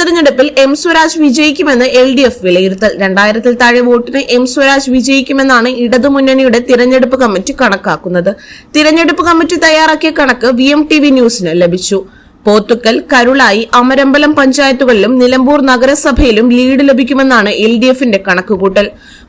തിരഞ്ഞെടുപ്പിൽ എം സ്വരാജ് വിജയിക്കുമെന്ന് L D F വിലയിരുത്തൽ. രണ്ടായിരത്തിൽ താഴെ വോട്ടിന് എം സ്വരാജ് വിജയിക്കുമെന്നാണ് ഇടതുമുന്നണിയുടെ തിരഞ്ഞെടുപ്പ് കമ്മിറ്റി കണക്കാക്കുന്നത്. തിരഞ്ഞെടുപ്പ് കമ്മിറ്റി തയ്യാറാക്കിയ കണക്ക് വി എം ടി വി ന്യൂസിന് ലഭിച്ചു. പോത്തുക്കൽ കരുളായി അമരമ്പലം പഞ്ചായത്തുകളിലും നിലമ്പൂർ നഗരസഭയിലും ലീഡ് ലഭിക്കുമെന്നാണ് എൽ ഡി എഫിന്റെ കണക്കുകൂട്ടൽ.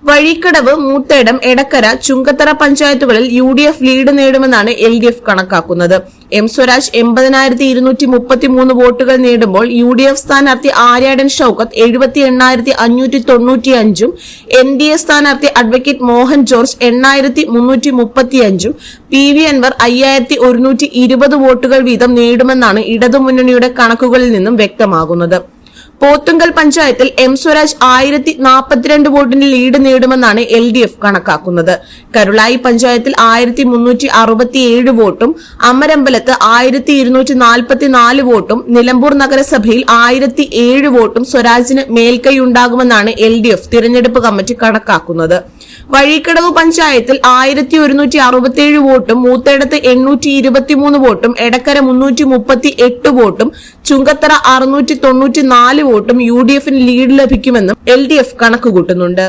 വഴിക്കടവ് മൂത്തേടം എടക്കര ചുങ്കത്തറ പഞ്ചായത്തുകളിൽ യു ഡി എഫ് ലീഡ് നേടുമെന്നാണ് എൽ ഡി എഫ് കണക്കാക്കുന്നത്. എം സ്വരാജ് എൺപതിനായിരത്തി ഇരുന്നൂറ്റി മുപ്പത്തി മൂന്ന് വോട്ടുകൾ നേടുമ്പോൾ യു ഡി എഫ് സ്ഥാനാർത്ഥി ആര്യാടൻ ഷൌക്കത്ത് എഴുപത്തി എണ്ണായിരത്തി അഞ്ഞൂറ്റി തൊണ്ണൂറ്റി അഞ്ചും എൻ ഡി എ സ്ഥാനാർത്ഥി അഡ്വക്കേറ്റ് മോഹൻ ജോർജ് എണ്ണായിരത്തി മുന്നൂറ്റി മുപ്പത്തി അഞ്ചും പി വി അൻവർ അയ്യായിരത്തി ഒരുന്നൂറ്റി ഇരുപത് വോട്ടുകൾ വീതം നേടുമെന്നാണ് ഇടതുമുന്നണിയുടെ കണക്കുകളിൽ നിന്നും വ്യക്തമാകുന്നത് പോത്തുങ്കൽ പഞ്ചായത്തിൽ എം സ്വരാജ് ആയിരത്തി നാൽപ്പത്തിരണ്ട് വോട്ടിന് ലീഡ് നേടുമെന്നാണ് എൽ ഡി എഫ് കണക്കാക്കുന്നത്. കരുളായി പഞ്ചായത്തിൽ ആയിരത്തി മുന്നൂറ്റി അറുപത്തിയേഴ് വോട്ടും അമരമ്പലത്ത് ആയിരത്തി ഇരുന്നൂറ്റി നാൽപ്പത്തിനാല് വോട്ടും നിലമ്പൂർ നഗരസഭയിൽ ആയിരത്തി ഏഴ് വോട്ടും സ്വരാജിന് മേൽക്കൈയുണ്ടാകുമെന്നാണ് എൽ ഡി എഫ് തിരഞ്ഞെടുപ്പ് കമ്മിറ്റി കണക്കാക്കുന്നത്. വഴിക്കടവ് പഞ്ചായത്തിൽ ആയിരത്തി ഒരുന്നൂറ്റി അറുപത്തിയേഴ് വോട്ടും മൂത്തേടത്ത് എണ്ണൂറ്റി ഇരുപത്തിമൂന്ന് വോട്ടും എടക്കര മുന്നൂറ്റി മുപ്പത്തി എട്ട് വോട്ടും ചുങ്കത്തറ അറുന്നൂറ്റി തൊണ്ണൂറ്റി നാല് വോട്ടും യു ഡി എഫിന് ലീഡ് ലഭിക്കുമെന്നും എൽ ഡി എഫ് കണക്കുകൂട്ടുന്നുണ്ട്.